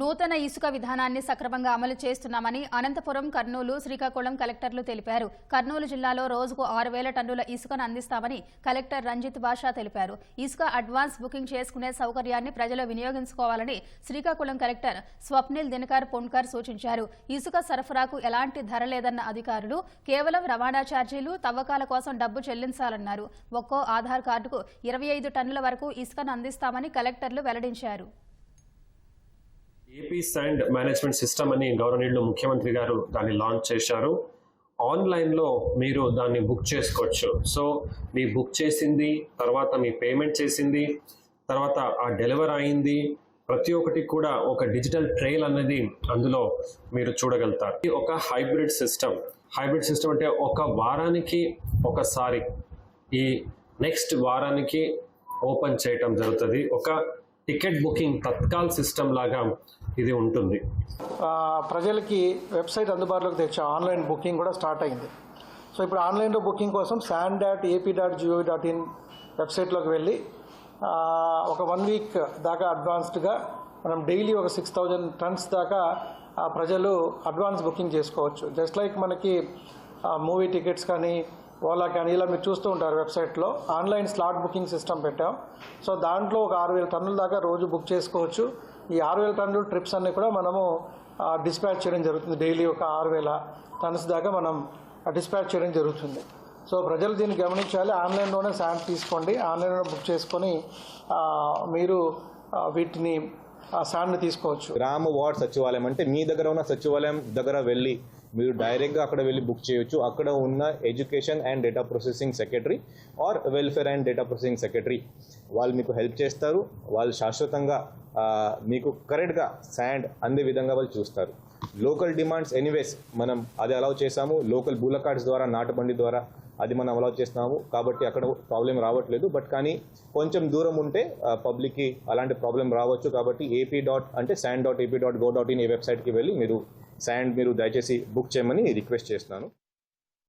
నూతన ఇసుక విధానాన్ని సక్రమంగా అమలు చేస్తున్నామని అనంతపురం కర్నూలు శ్రీకాకుళం కలెక్టర్లు తెలిపారు. కర్నూలు జిల్లాలో రోజుకు ఆరు వేల టన్నుల ఇసుకను అందిస్తామని కలెక్టర్ రంజిత్ బాషా తెలిపారు. ఇసుక అడ్వాన్స్ బుకింగ్ చేసుకునే సౌకర్యాన్ని ప్రజలు వినియోగించుకోవాలని శ్రీకాకుళం కలెక్టర్ స్వప్నిల్ దినకర్ పొన్కర్ సూచించారు. ఇసుక సరఫరాకు ఎలాంటి ధర లేదన్న అధికారులు కేవలం రవాణా ఛార్జీలు తవ్వకాల కోసం డబ్బు చెల్లించాలన్నారు. ఒక్కో ఆధార్ కార్డుకు ఇరవై ఐదు టన్నుల వరకు ఇసుకను అందిస్తామని కలెక్టర్లు వెల్లడించారు. ఏపీ శాండ్ మేనేజ్మెంట్ సిస్టమ్ అని గౌరవనీయులు ముఖ్యమంత్రి గారు దాన్ని లాంచ్ చేశారు. ఆన్లైన్లో మీరు దాన్ని బుక్ చేసుకోవచ్చు. సో మీ బుక్ చేసింది తర్వాత మీ పేమెంట్ చేసింది తర్వాత ఆ డెలివర్ అయింది. ప్రతి ఒక్కటి కూడా ఒక డిజిటల్ ట్రైల్ అనేది అందులో మీరు చూడగలుగుతారు. ఇది ఒక హైబ్రిడ్ సిస్టమ్. హైబ్రిడ్ సిస్టమ్ అంటే ఒక వారానికి ఒకసారి ఈ నెక్స్ట్ వారానికి ఓపెన్ చేయటం జరుగుతుంది. ఒక టికెట్ బుకింగ్ తత్కాల్ సిస్టమ్ లాగా ఇది ఉంటుంది. ప్రజలకి వెబ్సైట్ అందుబాటులోకి తెచ్చాం ఆన్లైన్ బుకింగ్ కూడా స్టార్ట్ అయింది. సో ఇప్పుడు ఆన్లైన్లో బుకింగ్ కోసం sand dot AP dot G O V dot in వెబ్సైట్లోకి వెళ్ళి ఒక వన్ వీక్ దాకా అడ్వాన్స్డ్గా మనం డైలీ ఒక సిక్స్ థౌజండ్ టన్స్ దాకా ఆ, ప్రజలు అడ్వాన్స్ బుకింగ్ చేసుకోవచ్చు. జస్ట్ లైక్ మనకి మూవీ టికెట్స్ కానీ ఓలా కానీ ఇలా మీరు చూస్తూ ఉంటారు వెబ్సైట్లో. ఆన్లైన్ స్లాట్ బుకింగ్ సిస్టమ్ పెట్టాం. సో దాంట్లో ఒక ఆరు వేల టన్నుల దాకా రోజు బుక్ చేసుకోవచ్చు. ఈ ఆరు వేల టన్నుల ట్రిప్స్ అన్నీ కూడా మనము డిస్పాచ్ చేయడం జరుగుతుంది. డైలీ ఒక ఆరు వేల టన్స్ దాకా మనం డిస్పాచ్ చేయడం జరుగుతుంది. సో ప్రజలు దీన్ని గమనించాలి. ఆన్లైన్లోనే శాంప్ తీసుకోండి. ఆన్లైన్లో బుక్ చేసుకొని మీరు వీటిని ఆ, సార్ని తీసుకోవచ్చు. గ్రామ వార్డ్ సచివాలయం అంటే మీ దగ్గర ఉన్న సచివాలయం దగ్గర వెళ్ళి మీరు డైరెక్ట్గా అక్కడ వెళ్ళి బుక్ చేయొచ్చు. అక్కడ ఉన్న education and data processing secretary or welfare and data processing secretary వాళ్ళు మీకు హెల్ప్ చేస్తారు. వాళ్ళు శాశ్వతంగా మీకు కరెక్ట్గా శాండ్ అందే విధంగా వాళ్ళు చూస్తారు. లోకల్ డిమాండ్స్ ఎనీవేస్ మనం అది అలౌ చేసాము లోకల్ బూల కార్డ్స్ ద్వారా నాటుబండి ద్వారా అది మనం అలౌ చేస్తున్నాము. కాబట్టి అక్కడ ప్రాబ్లం రావట్లేదు. బట్ కానీ కొంచెం దూరం ఉంటే పబ్లిక్కి అలాంటి ప్రాబ్లం రావచ్చు. కాబట్టి ఏపీ డాట్ అంటే sand dot AP dot go dot in ఈ వెబ్సైట్కి వెళ్ళి మీరు శాండ్ మీరు దయచేసి బుక్ చేయమని రిక్వెస్ట్ చేస్తున్నాను.